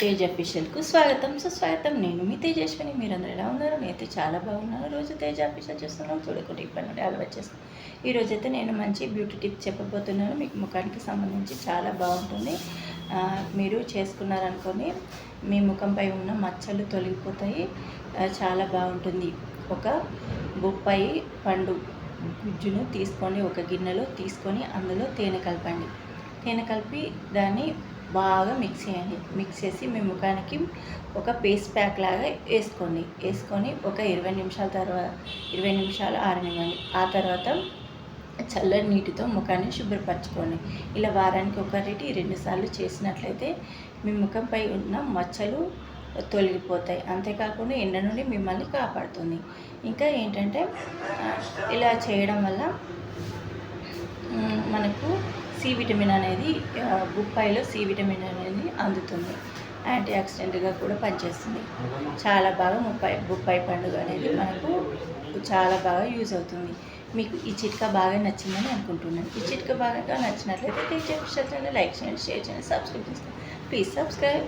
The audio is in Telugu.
తేజ్ అఫీషియల్కు స్వాగతం. సుస్వాగతం నేను మీ తేజస్విని. మీరందరూ ఎలా ఉన్నారు? నేనైతే చాలా బాగున్నాను. రోజు తేజ్ అఫీషియల్ చూస్తున్నాను చూడకుండా ఇప్పటి నుండి అలవాటు చేస్తాను ఈరోజైతే నేను మంచి బ్యూటీ టిప్ చెప్పబోతున్నాను. మీకు ముఖానికి సంబంధించి చాలా బాగుంటుంది. మీరు చేసుకున్నారనుకొని మీ ముఖంపై ఉన్న మచ్చలు తొలగిపోతాయి. చాలా బాగుంటుంది. ఒక బొప్పాయి పండు గుజ్జును తీసుకొని ఒక గిన్నెలో తీసుకొని అందులో తేనె కలపండి. తేనె కలిపి దాన్ని బాగా మిక్స్ చేయండి. మిక్స్ చేసి మీ ముఖానికి ఒక పేస్ట్ ప్యాక్ లాగా వేసుకోండి. వేసుకొని ఒక ఇరవై నిమిషాల తర్వాత ఇరవై నిమిషాలు ఆరనివ్వండి. ఆ తర్వాత చల్లని నీటితో ముఖాన్ని శుభ్రపరచుకోండి. ఇలా వారానికి ఒకటి రెండుసార్లు చేసినట్లయితే మీ ముఖంపై ఉన్న మచ్చలు తొలగిపోతాయి. అంతేకాకుండా ఎండ నుండి మిమ్మల్ని కాపాడుతుంది. ఇంకా ఏంటంటే ఇలా చేయడం వల్ల సి విటమిన్ అనేది బొప్పాయిలో సి విటమిన్ అనేది అందుతుంది. యాంటీ ఆక్సిడెంట్గా కూడా పనిచేస్తుంది. చాలా బాగా ముప్పాయి బొప్పాయి పండుగ అనేది మనకు చాలా బాగా యూజ్ అవుతుంది. మీకు ఈ చిట్కా బాగా నచ్చిందని అనుకుంటున్నాను. ఈ చిట్కా బాగా నచ్చినట్లయితే తెలియజేయండి లైక్ చేయండి షేర్ చేయండి సబ్స్క్రైబ్ చేసుకోండి. Please subscribe.